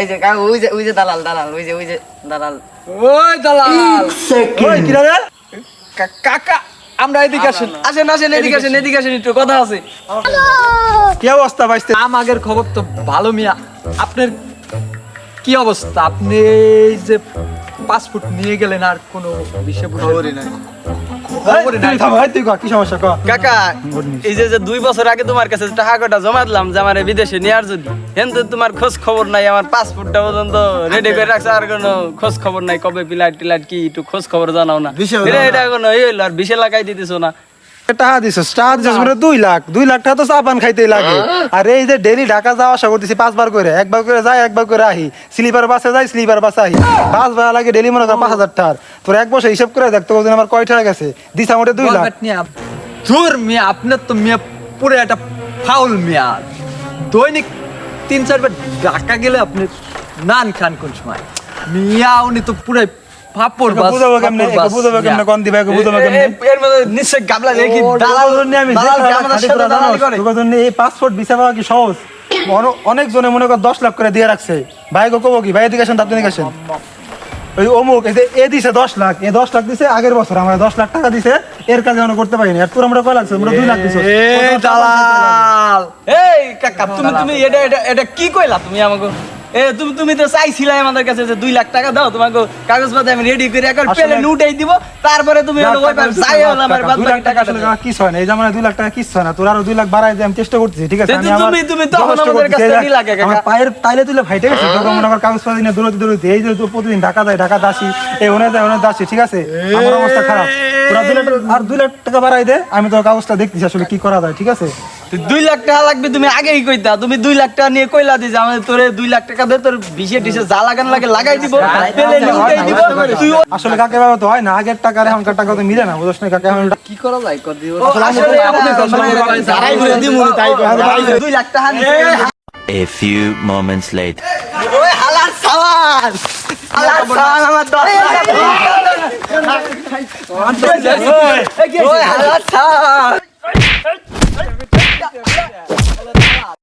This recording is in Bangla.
এই যে কাকা ওই যে ওই যে দালাল দালাল ওই যে ওই যে দালাল। ওই দালাল। ওই কি রে কাকা আমরা এদিকে আসেন। আসেন আসেন এদিকে আসেন এদিকে আসেন একটু কথা আছে। কি অবস্থা ভাইস্তে? আমাদের খবর তো ভালো মিয়া। আপনার কি অবস্থা? আপনি যে পাসপোর্ট নিয়ে গেলেন আর কোনো বিষয় খবরই নাই। খবরই নাই। তুই থাম, ভাই, তুই ক, কি সমস্যা ক কাকা এই যে যে দুই বছর আগে তোমার কাছে টাকা জমা দিলাম যে আমার বিদেশে নেওয়ার জন্য কিন্তু তোমার খোঁজ খবর নাই আমার পাসপোর্টটা পর্যন্ত রেডি করে রাখছে আর কোনো খোঁজ খবর নাই কবে কি একটু খোঁজ খবর জানাও না। এটা কোনো হইল আর লাগাই দিতেছো না। টাকা দিছিস টাকা দিছিস মানে দুই লাখ। দুই লাখ টাকা তো চাপান খাইতেই লাগে। আর এই যে ডেলি ঢাকা যাওয়া আসা করতেছি পাঁচবার করে। একবার করে যাই একবার করে আহি। স্লিপার বাসে যাই স্লিপার বাসে আহি। পাঁচ ভাড়া লাগে ডেলি মনে কর পাঁচ হাজার টাকার। তোর এক বছর হিসাব করে দেখ তোর আমার কয় টাকা গেছে দিস আমার দুই লাখ। ধুর মিয়া আপনার তো মিয়া পুরো একটা ফাউল মিয়া। দৈনিক তিন চারবার ঢাকা গেলে আপনি নান খান কোন সময়? মিয়া উনি তো পুরাই ফাপড় একে বুঝাবো কেমনে ফাপড় একে বাস বুঝাবো কেমনে কোন দিবা বুঝাবো কেমনে এ- এর মধ্যে নিশ্চয় গাবলা দেখি দালাল জন্য আমি দালাল যে কি আমাদের খাটি সাথে দালালি করে? তোর জন্য এই পাসপোর্ট ভিসা পাওয়া কি সহজ? অনেক জনে মনে কর দশ লাখ করে দিয়ে রাখছে। ভাই গো কবো কি? ভাই এদিকে আসেন আপনি আসেন। ওই অমুক এ দিছে দশ লাখ এ দশ লাখ দিছে আগের বছর। আমরা দশ লাখ টাকা দিছে এর কাজে আমরা করতে পারিনি। আর তোর আমরা কয় লাগছে আমরা দুই লাখ দিছো। দালাল! এই কাকা তুমি তুমি এটা এটা এটা কি কইলা তুমি আমাকে? এ তুমি তুমি তো চাইছিলে আমাদের কাছে যে দুই লাখ টাকা দাও তোমাকে কাগজপত্র আমি রেডি করে পেলে উঠাই দিব তারপরে তুমি ওই চাই হলো আমার বাদ বাকি টাকা কিছু। হয় না এই জামানায় দুই লাখ টাকা কিছু হয় না তোর আরও দুই লাখ বাড়াই দিয়ে আমি চেষ্টা করতেছি ঠিক আছে? তুমি- তুমি তখন আমাদের। কাছ কে কাকা? আমার পায়ের তাইলে তুলে ফাইটে গেছে মনে কর দৌড়তে দৌড়তে এই যে প্রতিদিন ঢাকা যায় ঢাকা দাসি এই ওনে যায় ওনে দাসি ঠিক আছে? আমার অবস্থা খারাপ। তোরা দুই লাখ আর দুই লাখ টাকা বাড়াই দে আমি তোর কাগজটা দেখতেছি আসলে কি করা যায় ঠিক আছে? দুই লাখ টাকা লাগবে তুমি আগেই কইতা তুমি দুই লাখ টাকা নিয়ে কইলা দিস আমাদের তোরে দুই লাখ টাকা দে তোর বিশে টিসে যা লাগান লাগে লাগাই দিব পেলে দিব তুই আসলে কাকে বাবা তো হয় না আগের টাকা আর এখনকার টাকা তো মিলে না বুঝছ না কাকে এখন কি করা যায় কর আসলে যারাই বলে দিমু তাই করে। দুই লাখ টাকা A few moments later. ওই হালার সাওয়াল হালার সাওয়াল আমার দশ লাখ ওই হালার সাওয়াল